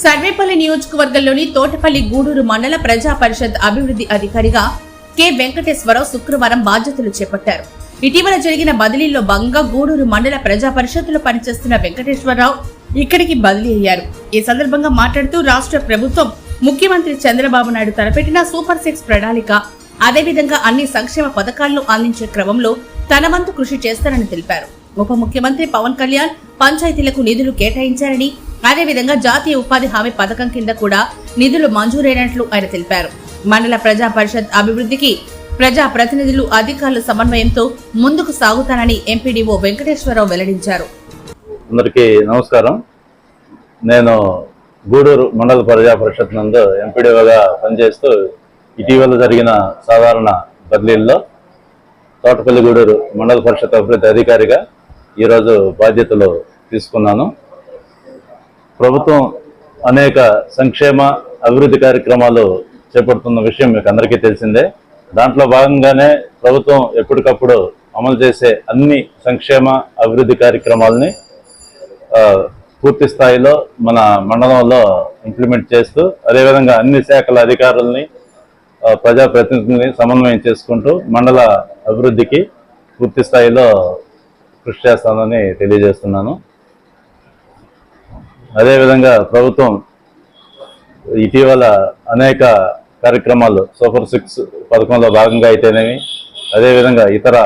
సర్వేపల్లి నియోజకవర్గంలోని తోటపల్లి గూడూరు మండల ప్రజా పరిషత్ అభివృద్ధి అధికారిగా కె. వెంకటేశ్వరరావు శుక్రవారం బాధ్యతలు చేపట్టారు. ఇటీవల జరిగిన బదిలీలో భాగంగా గూడూరు మండల ప్రజా పరిషత్తులో పనిచేస్తున్న వెంకటేశ్వరరావు ఇక్కడికి బదిలీ అయ్యారు. ఈ సందర్భంగా మాట్లాడుతూ రాష్ట్ర ప్రభుత్వం ముఖ్యమంత్రి చంద్రబాబు నాయుడు తలపెట్టిన సూపర్ సిక్స్ ప్రణాళిక అదేవిధంగా అన్ని సంక్షేమ పథకాలను అందించే క్రమంలో తన వంతు కృషి చేస్తారని తెలిపారు. ఉప ముఖ్యమంత్రి పవన్ కళ్యాణ్ పంచాయతీలకు నిధులు కేటాయించారని అదేవిధంగా జాతీయ ఉపాధి హామీ పథకం కింద కూడా నిధులు మంజూరైనట్లు ఆయన తెలిపారు. మండల ప్రజా పరిషత్ అభివృద్ధికి ప్రజా ప్రతినిధులు అధికారుల సమన్వయంతో ముందుకు సాగుతానని ఎంపీడీఓ వెంకటేశ్వరరావు వెల్లడించారు. అందరికీ నమస్కారం. నేను గూడూరు మండల ప్రజా పరిషత్ నందు ఎంపీడీఓగా పనిచేస్తూ ఇటీవల జరిగిన సాధారణ బదిలీల్లో తోటపల్లి గూడూరు మండల పరిషత్ అభివృద్ధి అధికారిగా ఈరోజు బాధ్యతలు తీసుకున్నాను. ప్రభుత్వం అనేక సంక్షేమ అభివృద్ధి కార్యక్రమాలు చేపడుతున్న విషయం మీకు అందరికీ తెలిసిందే. దాంట్లో భాగంగానే ప్రభుత్వం ఎప్పటికప్పుడు అమలు చేసే అన్ని సంక్షేమ అభివృద్ధి కార్యక్రమాలని పూర్తి స్థాయిలో మన మండలంలో ఇంప్లిమెంట్ చేస్తూ అదేవిధంగా అన్ని శాఖల అధికారుల్ని ప్రజాప్రతినిధుల్ని సమన్వయం చేసుకుంటూ మండల అభివృద్ధికి పూర్తి స్థాయిలో కృషి చేస్తానని తెలియజేస్తున్నాను. అదేవిధంగా ప్రభుత్వం ఇటీవల అనేక కార్యక్రమాలు సూపర్ సిక్స్ పథకంలో భాగంగా అయితేనేమి అదేవిధంగా ఇతర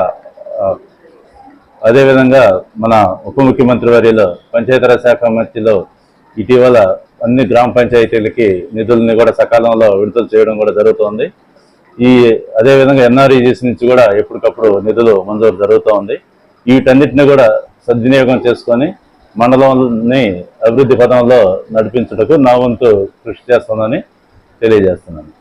అదేవిధంగా మన ఉప ముఖ్యమంత్రి వారిలో పంచాయతీరాజ్ శాఖ మంత్రిలో ఇటీవల అన్ని గ్రామ పంచాయతీలకి నిధుల్ని కూడా సకాలంలో విడుదల చేయడం కూడా జరుగుతోంది. ఈ అదేవిధంగా ఎన్ఆర్ఈజీస్ నుంచి కూడా ఎప్పటికప్పుడు నిధులు మంజూరు జరుగుతూ ఉంది వీటన్నిటిని కూడా సద్వినియోగం చేసుకొని మండలంని అభివృద్ధి పదంలో నడిపించుటకు నా వంతు కృషి చేస్తానని తెలియజేస్తున్నాను.